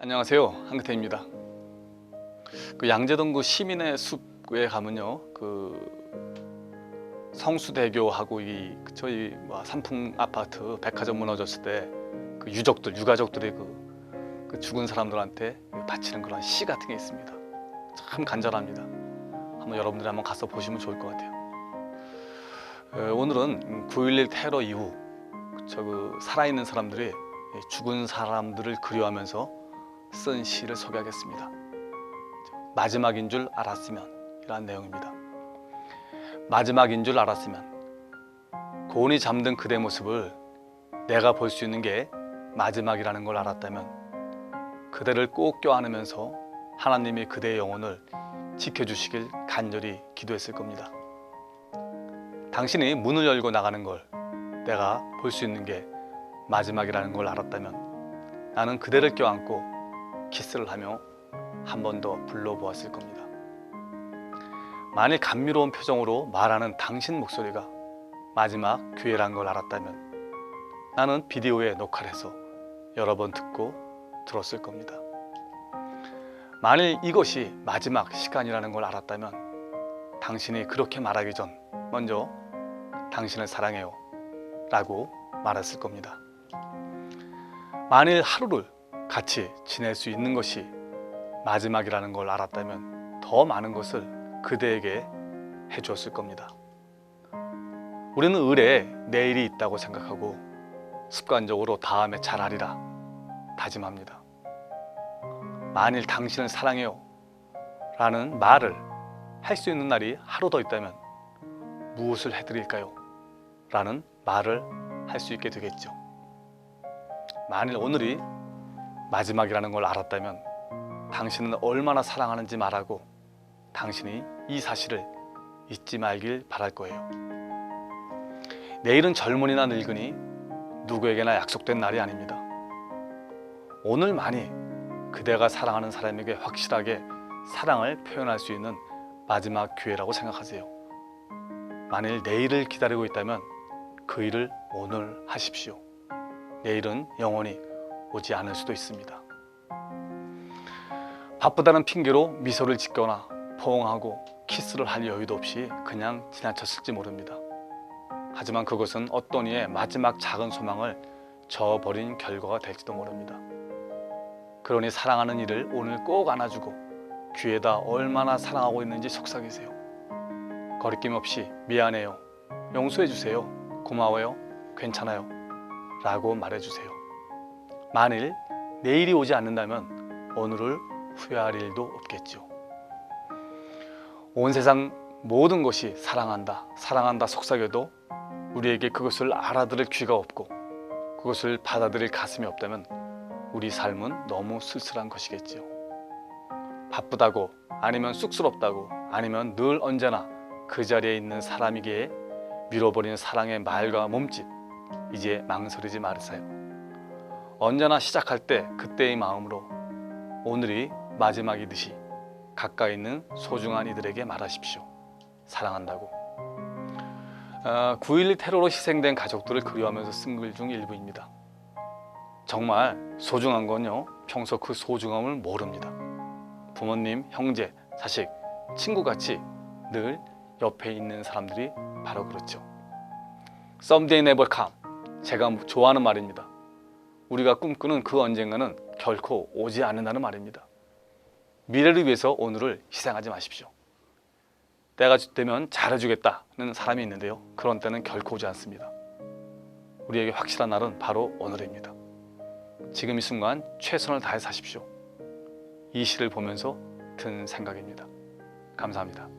안녕하세요 한기태입니다. 그 양재동구 시민의 숲에 가면요 그 성수대교하고 이 저희 뭐 삼풍 아파트 백화점 무너졌을 때 그 유족들 유가족들이 그, 그 죽은 사람들한테 바치는 그런 시 같은 게 있습니다. 참 간절합니다. 한번 여러분들이 한번 가서 보시면 좋을 것 같아요. 어, 오늘은 9.11 테러 이후 저 그 살아있는 사람들이 죽은 사람들을 그리워하면서 쓴 시를 소개하겠습니다. 마지막인 줄 알았으면 이러한 내용입니다. 마지막인 줄 알았으면 고온이 잠든 그대 모습을 내가 볼 수 있는 게 마지막이라는 걸 알았다면 그대를 꼭 껴안으면서 하나님이 그대의 영혼을 지켜주시길 간절히 기도했을 겁니다. 당신이 문을 열고 나가는 걸 내가 볼 수 있는 게 마지막이라는 걸 알았다면 나는 그대를 껴안고 키스를 하며 한 번 더 불러보았을 겁니다. 만일 감미로운 표정으로 말하는 당신 목소리가 마지막 기회란 걸 알았다면 나는 비디오에 녹화를 해서 여러 번 듣고 들었을 겁니다. 만일 이것이 마지막 시간이라는 걸 알았다면 당신이 그렇게 말하기 전 먼저 당신을 사랑해요 라고 말했을 겁니다. 만일 하루를 같이 지낼 수 있는 것이 마지막이라는 걸 알았다면 더 많은 것을 그대에게 해주었을 겁니다. 우리는 을에 내일이 있다고 생각하고 습관적으로 다음에 잘하리라 다짐합니다. 만일 당신을 사랑해요 라는 말을 할 수 있는 날이 하루 더 있다면 무엇을 해드릴까요? 라는 말을 할 수 있게 되겠죠. 만일 오늘이 마지막이라는 걸 알았다면 당신은 얼마나 사랑하는지 말하고 당신이 이 사실을 잊지 말길 바랄 거예요. 내일은 젊은이나 늙은이 누구에게나 약속된 날이 아닙니다. 오늘만이 그대가 사랑하는 사람에게 확실하게 사랑을 표현할 수 있는 마지막 기회라고 생각하세요. 만일 내일을 기다리고 있다면 그 일을 오늘 하십시오. 내일은 영원히 오지 않을 수도 있습니다. 바쁘다는 핑계로 미소를 짓거나 포옹하고 키스를 할 여유도 없이 그냥 지나쳤을지 모릅니다. 하지만 그것은 어떤 이의 마지막 작은 소망을 저버린 결과가 될지도 모릅니다. 그러니 사랑하는 이를 오늘 꼭 안아주고 귀에다 얼마나 사랑하고 있는지 속삭이세요. 거리낌 없이 미안해요. 용서해 주세요. 고마워요. 괜찮아요. 라고 말해 주세요. 만일 내일이 오지 않는다면 오늘을 후회할 일도 없겠죠. 온 세상 모든 것이 사랑한다, 사랑한다 속삭여도 우리에게 그것을 알아들을 귀가 없고 그것을 받아들일 가슴이 없다면 우리 삶은 너무 쓸쓸한 것이겠지요. 바쁘다고 아니면 쑥스럽다고 아니면 늘 언제나 그 자리에 있는 사람이기에 밀어버리는 사랑의 말과 몸짓 이제 망설이지 말으세요. 언제나 시작할 때 그때의 마음으로 오늘이 마지막이듯이 가까이 있는 소중한 이들에게 말하십시오. 사랑한다고. 아, 9.11 테러로 희생된 가족들을 그리워하면서 쓴 글 중 일부입니다. 정말 소중한 건요, 평소 그 소중함을 모릅니다. 부모님, 형제, 자식, 친구같이 늘 옆에 있는 사람들이 바로 그렇죠. Someday never come. 제가 좋아하는 말입니다. 우리가 꿈꾸는 그 언젠가는 결코 오지 않는다는 말입니다. 미래를 위해서 오늘을 희생하지 마십시오. 때가 되면 잘해주겠다는 사람이 있는데요. 그런 때는 결코 오지 않습니다. 우리에게 확실한 날은 바로 오늘입니다. 지금 이 순간 최선을 다해 사십시오. 이 시를 보면서 든 생각입니다. 감사합니다.